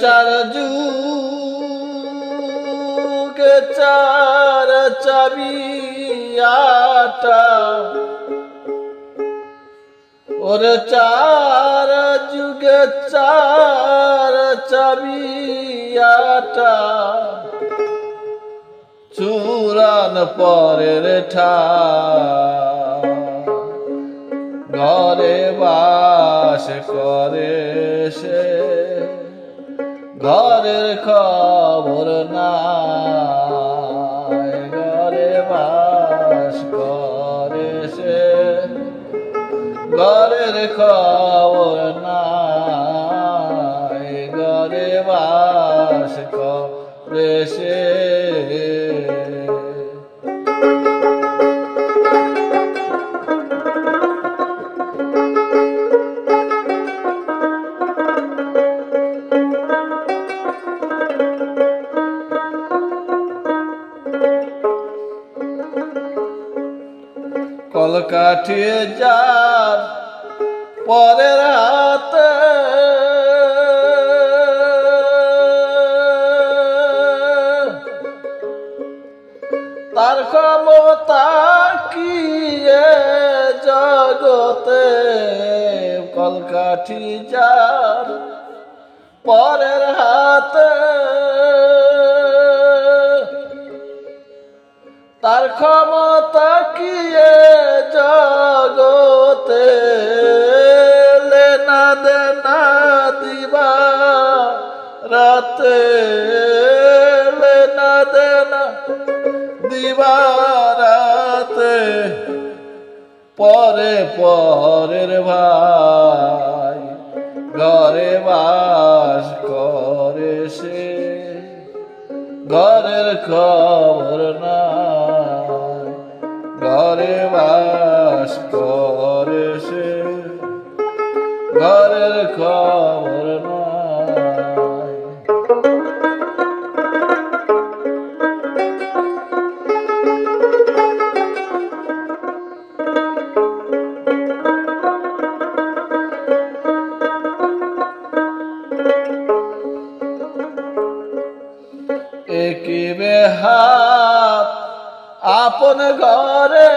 চার যুগ, চার চাবি ওরে চার যুগে, চার চাবি, আটা। চূড়ান পরের ঠা। ঘরে বাস করে সে ঘরের খবর নাই ঘরে বাস করে সে। ঘরের খবর নাই ঘরে বাস করে সে। কলকাঠি যার পরের হাতে তার ক্ষমতা কি জগতে? কলকাঠি যার পরের হাতে তার ক্ষমতা কি জগতে? লেনা দেনা দিবা রাতে। লেনা দেনা দিবা রাতে। পরে পরের ভাই ঘরে বাস করে সে। ঘরের খবর নাই আপন ঘরে।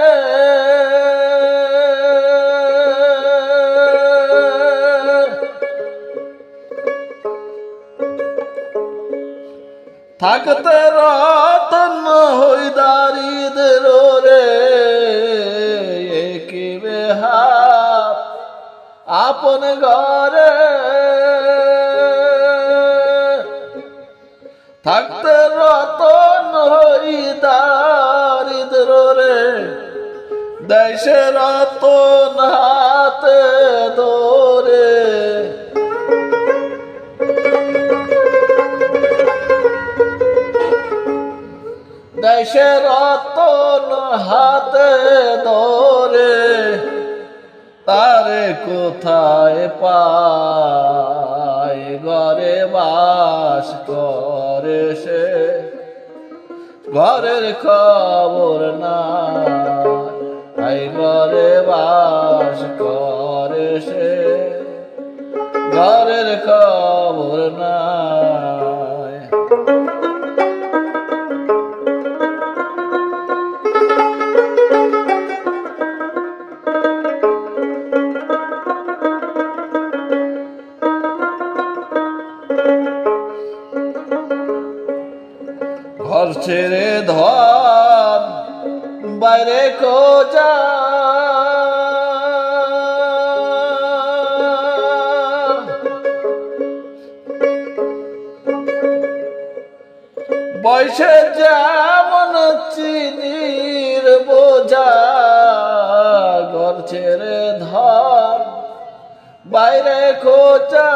থাকতে রতন হই দারিদ্র রে হাত আপন ঘরে। থাকতে রতন হই রে দেশে রতন হাতে ধরে। দেশে রতন হাতে ধরে। তারে কোথায় পায়? ঘরে বাস করে সে। ঘরের খবর না বাস সে ঘরের খবর নাই। ঘর ছেড়ে ধন বাইরে খোঁজা বয়সে যেমন চিনির বোঝা, ঘর ছেড়ে ধন বাইরে খোঁজা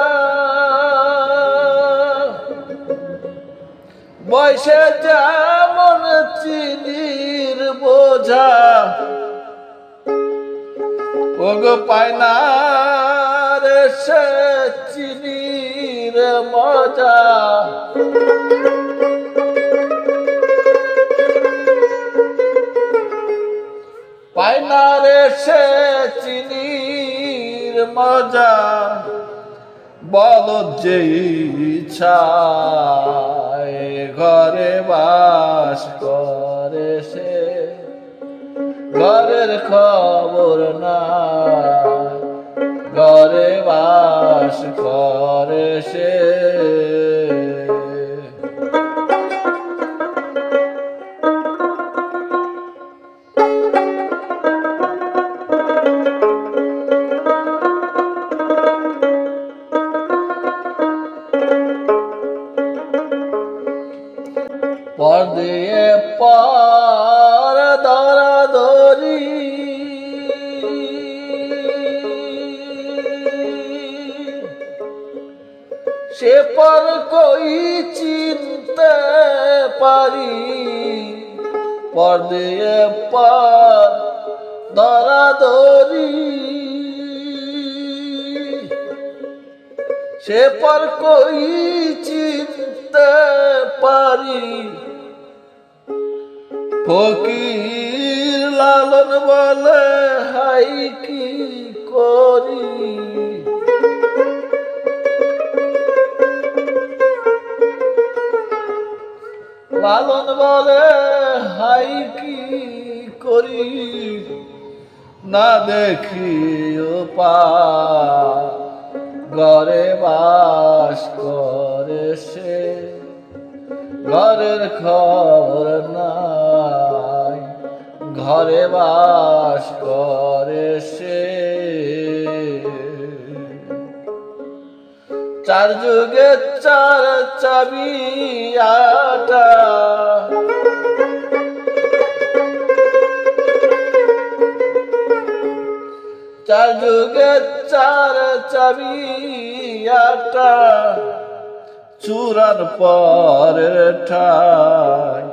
বয়সে যেমন চিনির বোঝা, ওগো পায়না রে সে চিনির মজা। পায়না রে সে চিনির মজা। বল যে ইচ্ছায় ঘরে বাস করে সে। ঘরের খবর না ঘরে বাস করে সে। পর কই চিনতে পারি পর দিয়ে পর দরা দরি সে পর কই চিনতে পারি ফকির লালন বলে হাই কি করি লালন বলে, হাই কি করি? না দেখি পা, ঘরে বাস করে সে। ঘরের খবর নাই, ঘরে বাস করে সে। চার যুগে চার চাবি চার যুগে চার চাবি আটা। চূড়ার পরের ঠাই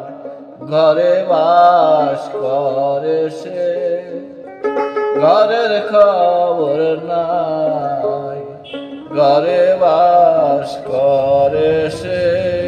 ঘরে বাস করে সে। ঘরের খবর নাই। ঘরে বাস করে সে।